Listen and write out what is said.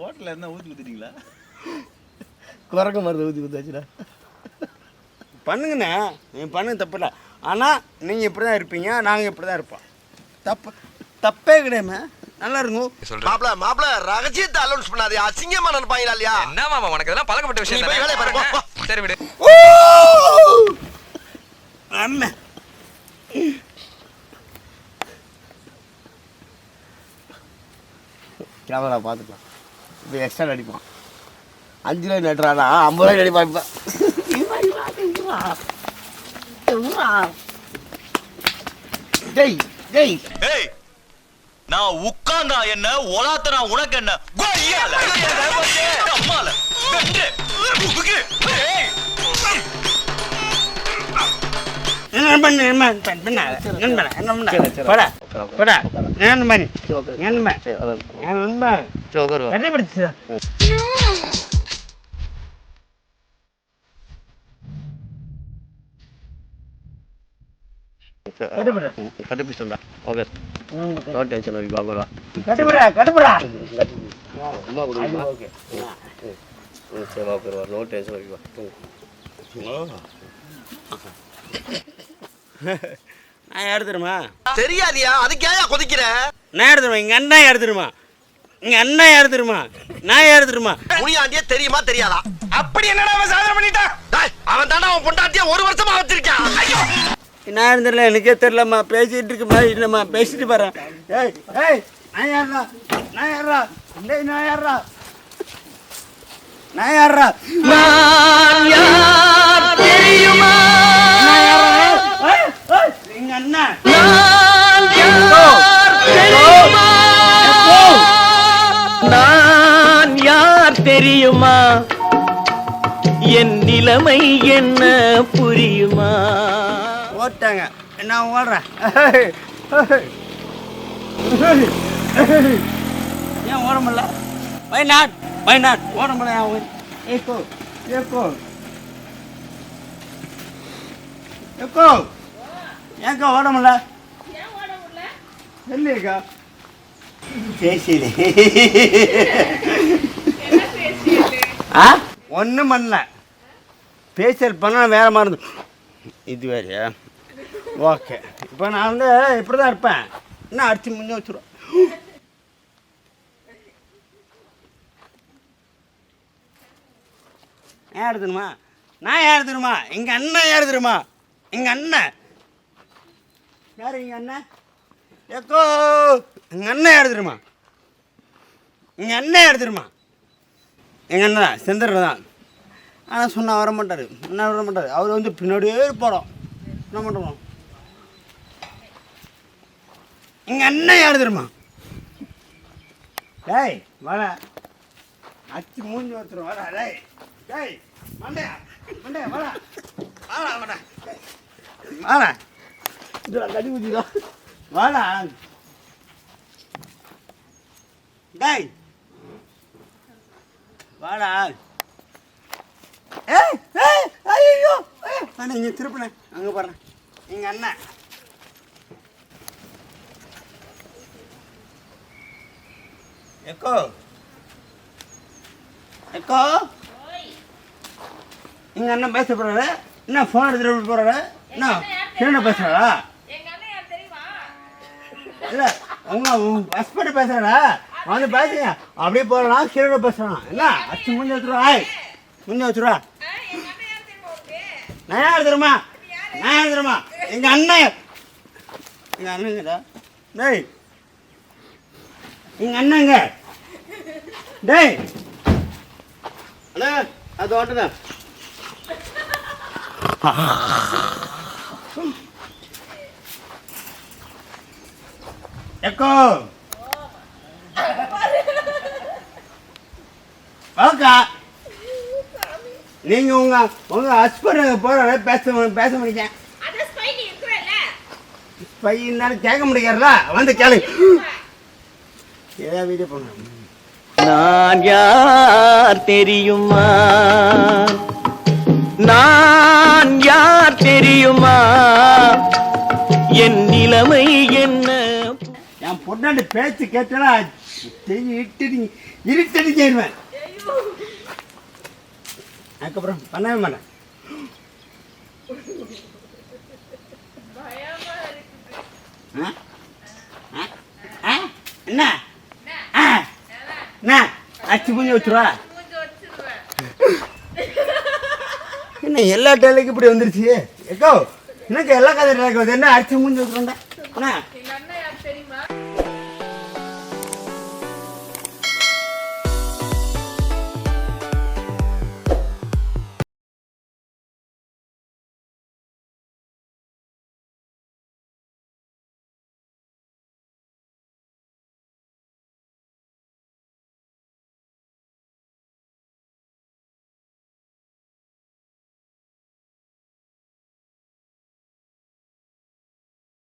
ஹோட்டலில் என்ன ஊற்றி ஊற்றிட்டீங்களா குரங்க மருந்து ஊற்றி ஊத்தாச்சுடா பண்ணுங்கண்ணே. நீங்கள் பண்ணுங்க தப்பு இல்லை ஆனால் நீங்கள் இப்படி தான் இருப்பீங்க நாங்கள் இப்படி தான் இருப்போம். தப்பு தப்பே கிடையாதுண்ணே நல்லா இருக்கும் மாப்ள மாப்ள ரகசியத்தை அலௌன்ஸ் பண்ணாதே. அசிங்கமா நினைப்பாங்களா இல்லையா? என்ன மாமா உனக்கு இதெல்லாம் பழக்கப்பட்ட விஷயம் நீ போய் வேலையை பாரு, போ, போ. தானே? சரி விடு. அண்ணன் கேமரா பார்த்துக்கலாம். இப்போ எக்ஸ்ட்ரா அடிப்பான். அஞ்சு ரூபாய் நட்டுறானா ஐம்பது ரூபாய் அடிப்பான் இப்போ. டேய் டேய். ஏய் நான் உட்கார்ந்தா என்ன? ஒலாத்தனா உனக்கு என்ன? கொய்யால அம்மால உகுகு. ஏய். நண்பன் நண்பன் நண்பன் நண்பன் நண்பன் போடா. போடா. நண்பன் நண்பன் சரி அதான் நண்பன் சரி உட்காருவா கண்டுபிடிச்சு கண்டுபிடிச்சா ஓகே நோ டென்ஷன் ஓகே வாங்க கட்டுப்படா கட்டுப்படா அம்மா கொடுங்க ஓகே சரி ஓகே வா நோ டென்ஷன் ஓகே வா நான் யார் தெரியுமா? தெரியாதியா? அதுக்கு கொதிக்கிற? நான் யார் தெரியுமா? எங்க அண்ணா யார் தெரியுமா? எங்க அண்ணா யார் தெரியுமா? நான் யார் தெரியுமா? முனியாண்டியே தெரியுமா தெரியாதா? அப்படி என்னடா அவன் சாதனை பண்ணிட்டான் அவன் தானே அவன் பொண்டாட்டியா ஒரு வருஷமா வச்சிருக்கான். ஐயோ! நான் தெரியல எனக்கே தெரியலம்மா. பேசிட்டு இருக்க மாதிரி இல்லைம்மா. பேசிட்டு போறேன் ஏய் ஏய் நான் யாரா நான் யாரா டேய் நான் யாரா நான் யாரா நான் யார் தெரியுமா? நான் யார் தெரியுமா? என் நிலைமை என்ன புரியுமா? ஓட்டாங்க. நான் ஓடுறேன். ஏன் ஓட முடியல? Why not why not. ஓட முடியல அவன் ஏக்கோ ஏக்கோ. ஏக்கோ. ஏக்கா ஓட முடியல இல்லையக்கா. பேசிடு. ஆ? ஒன்றும் பண்ணல. பேசியல் பண்ண வேற மாதிரி இது வேறையா? ஓகே. இப்போ நான் வந்து இப்படி தான் இருப்பேன். என்ன அடிச்சு முன்னே வச்சுருவேன். யார் தெரியுமா? நான் யார் தெரியுமா? எங்கள் அண்ணன் யார் தெரியுமா? எங்கள் அண்ணன். யார் எங்கள் அண்ணன் எக்கோ எங்கள் அண்ணன் எடுத்துருமா எங்கள் அண்ணன் எடுத்துருமா எங்கள் அண்ணன் தான் செந்தர் தான். ஆனால் சொன்னால் வர மாட்டார். என்ன வர மாட்டார். அவர் வந்து பின்னாடியே இருப்பாராம் என்ன பண்ணுறோம் எங்கள் அண்ணன் யார் தெரியுமா? டேய் வர அச்சு மூஞ்சி ஒருத்தர் வர டேய். டேய் மண்டையா மண்டையா வாடா. வாடா வாடா. வாடா. கடி ஊதிடா வாடா. டேய். வாடா. ஏய் ஏய் ஐயோ அண்ணா இங்கே திருப்பினேன் அங்கே பாருங்க எங்கள் அண்ணன் எக்கோ. எக்கோ. எங்கள் அண்ணன் பேச போகிறாரு என்ன ஃபோன் எடுத்துகிட்டு போகிறாரு என்ன? கிரண பேசுகிறாரா இல்லை உங்க ஹஸ்பண்ட் பேசுகிறாரா வந்து பேசுங்க. அப்படியே போகலாம் கிரண பேசுகிறான் என்ன? அச்சு முடிஞ்சு வச்சுருவா ஆய். முடிஞ்சு வச்சுருவா. நான் யார் தெரியுமா? நான் யார் எங்கள் அண்ணன். எங்கள் அண்ணங்கடா டேய். எங்கள் அண்ணங்க டேய். அண்ணா அது ஓட்டுங்க எக்கோ ஓகா நீங்க உங்க உங்க ஹஸ்பண்ட் போற பேச பேச முடியுங்க பையனால கேட்க முடியாதுல வந்து கேளு. ஏதாவது வீடியோ பண்ணுங்க நான் யார் தெரியுமா? நான் யார் தெரியுமா? என் நிலைமை என் பொண்ணாண்டு பேச்சு கேட்டாலும் இட்டு இருட்டடி செய்வேன். அதுக்கப்புறம் பண்ணவே மாட்டேன். ஆ? ஆ? ஆ? என்ன? ஆ? என்ன? அச்சு பூஞ்சி வச்சுருவா? என்ன எல்லா டேலைக்கும் இப்படி வந்துருச்சு? எக்கோ எனக்கு எல்லா கதை டேலைக்கு வருது என்ன அரிசி முடிஞ்சு வச்சுருண்டா அண்ணா